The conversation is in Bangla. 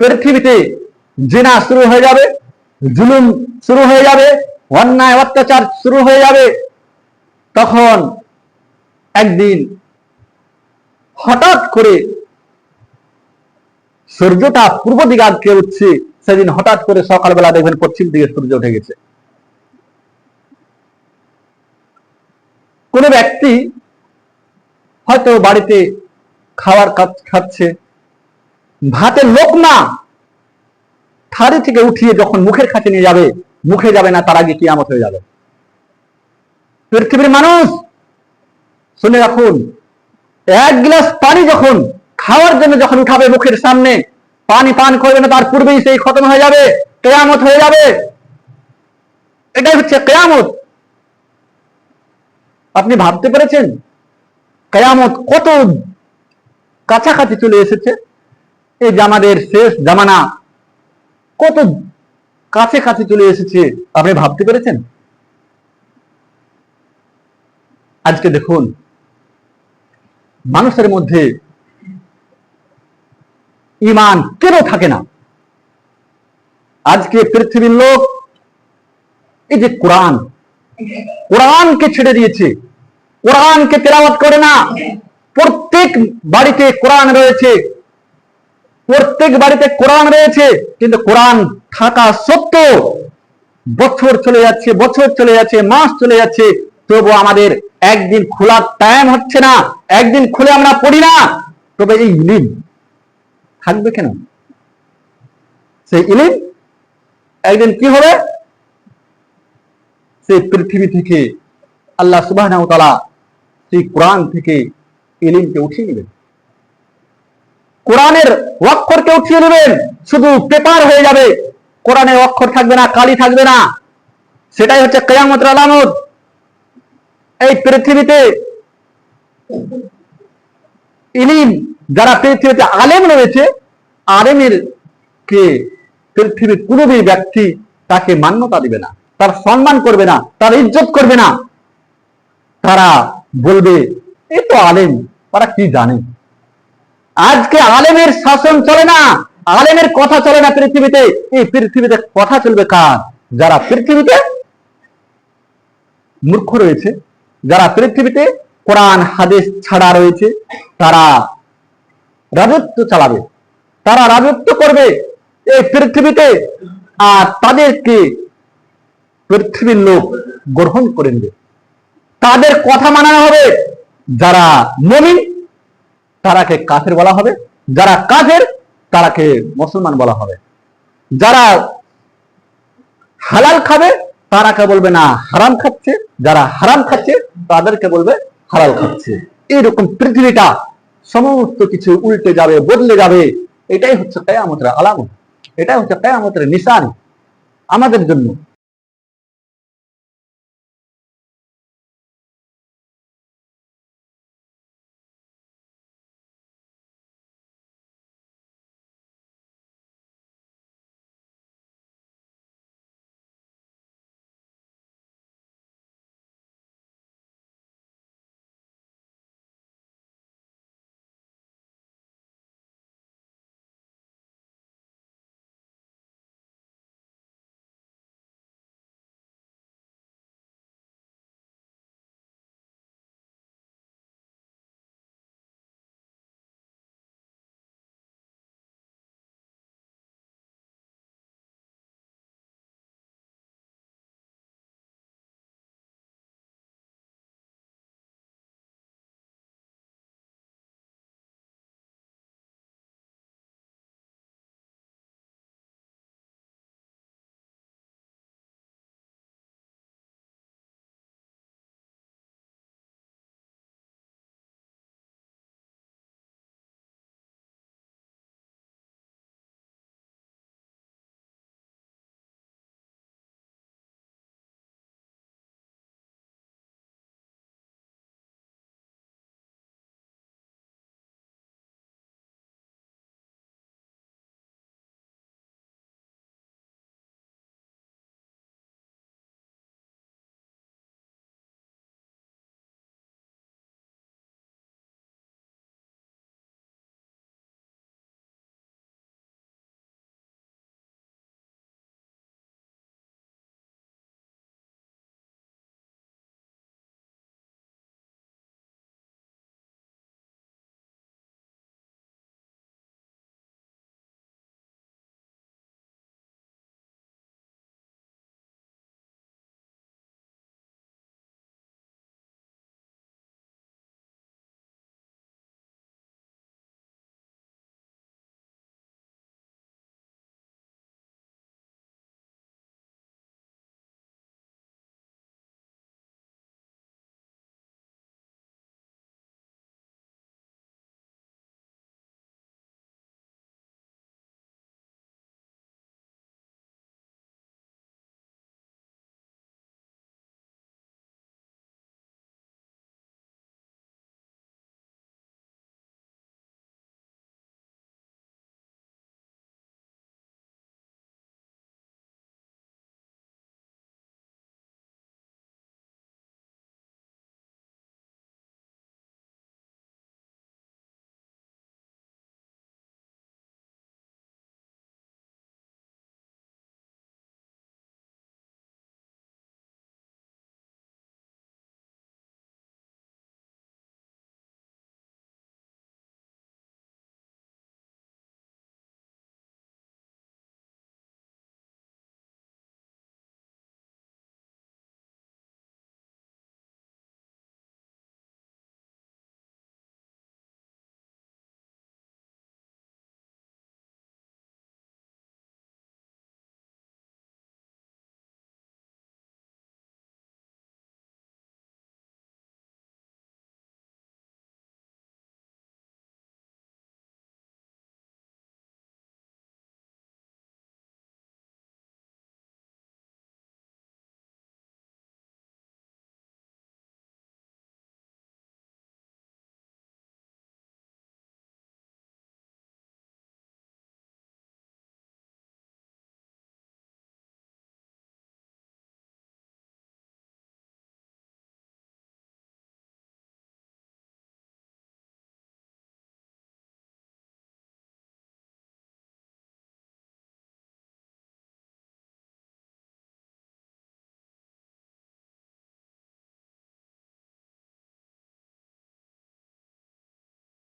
পৃথিবীতে জেনা শুরু হয়ে যাবে, জুলুম শুরু হয়ে যাবে, অন্যায়, অত্যাচার শুরু হয়ে যাবে, তখন একদিন হঠাৎ করে সূর্যটা পূর্ব দিকে আজকে উঠছে, সেদিন হঠাৎ করে সকালবেলা দেখবেন পশ্চিম দিকে সূর্য উঠে গেছে। কোন ব্যক্তি হয়তো বাড়িতে খাওয়ার খাচ্ছে ভাতের লোক না। থারি থেকে উঠিয়ে যখন মুখের কাছে নিয়ে যাবে, মুখে যাবে না, তার আগে কিয়ামত হয়ে যাবে। পৃথিবীর মানুষ, শুনে রাখুন, এক গ্লাস পানি যখন খাওয়ার জন্য যখন উঠাবে মুখের সামনে, পানি পান করবে না, তার পূর্বেই সেই খতম হয়ে যাবে, কেয়ামত হয়ে যাবে। এটাই হচ্ছে কেয়ামত। আপনি ভাবতে পেরেছেন? কেয়ামত কত কাছাকাছি চলে এসেছে? এই যে আমাদের শেষ জামানা কত কাছে কাছে চলে এসেছে, আপনি ভাবতে পেরেছেন? আজকে দেখুন, মানুষের মধ্যে ইমান কেন থাকে না? আজকে পৃথিবীর লোক, এই যে কোরআন, কোরআনকে ছেড়ে দিয়েছে, কোরআনকে তেলাওয়াত করে না, প্রত্যেক বাড়িতে কোরআন রয়েছে। প্রত্যেক বাড়িতে কোরআন রয়েছে, কিন্তু কোরআন থাকা সত্ত্বেও বছর চলে যাচ্ছে, বছর চলে যাচ্ছে, মাস চলে যাচ্ছে তবু আমাদের একদিন খোলার টাইম হচ্ছে না, একদিন খুলে আমরা পড়ি না, তবে এই ইলিম থাকবে কেন? সেই ইলিম একদিন কি হবে? সেই পৃথিবী থেকে আল্লাহ সুবাহ সেই কোরআন থেকে ইলিমকে উঠিয়ে নেবেন। কোরআনের অক্ষরকে উঠিয়ে নেবেন, শুধু পেপার হয়ে যাবে। কোরআনের অক্ষর থাকবে না, কালি থাকবে না। সেটাই হচ্ছে কেয়ামত আলামত। এই পৃথিবীতে ইলিম, যারা পৃথিবীতে আলেম রয়েছে, আলেমের কে? পৃথিবীর কোনো ব্যক্তি তাকে মান্যতা দিবে না, তার সম্মান করবে না, তার ইজ্জত করবে না। তারা বলবে এই তো আলেম তারা কি জানে? আজকে আলেমের শাসন চলে না, আলেমের কথা চলে না পৃথিবীতে, এই পৃথিবীতে কথা চলবে কার? যারা পৃথিবীতে মূর্খ রয়েছে, যারা পৃথিবীতে কোরআন, হাদিস ছাড়া রয়েছে, তারা রাজত্ব চালাবে, তারা রাজত্ব করবে এই পৃথিবীতে, আর তাদেরকে পৃথিবীর লোক গ্রহণ করে নেবে। তাদের কথা মানানো হবে যারা মমিন তারাকে কাফের বলা হবে। যারা কাফের, তারাকে মুসলমান বলা হবে। যারা হালাল খাবে, তারাকে বলবে না, হারাম খাচ্ছে। যারা হারাম খাচ্ছে, তাদেরকে বলবে, হালাল খাচ্ছে। এইরকম পৃথিবীটা সমস্ত কিছু উল্টে যাবে, বদলে যাবে। এটাই হচ্ছে কেয়ামতের আলামত। এটাই হচ্ছে কেয়ামতের নিশান। আমাদের জন্য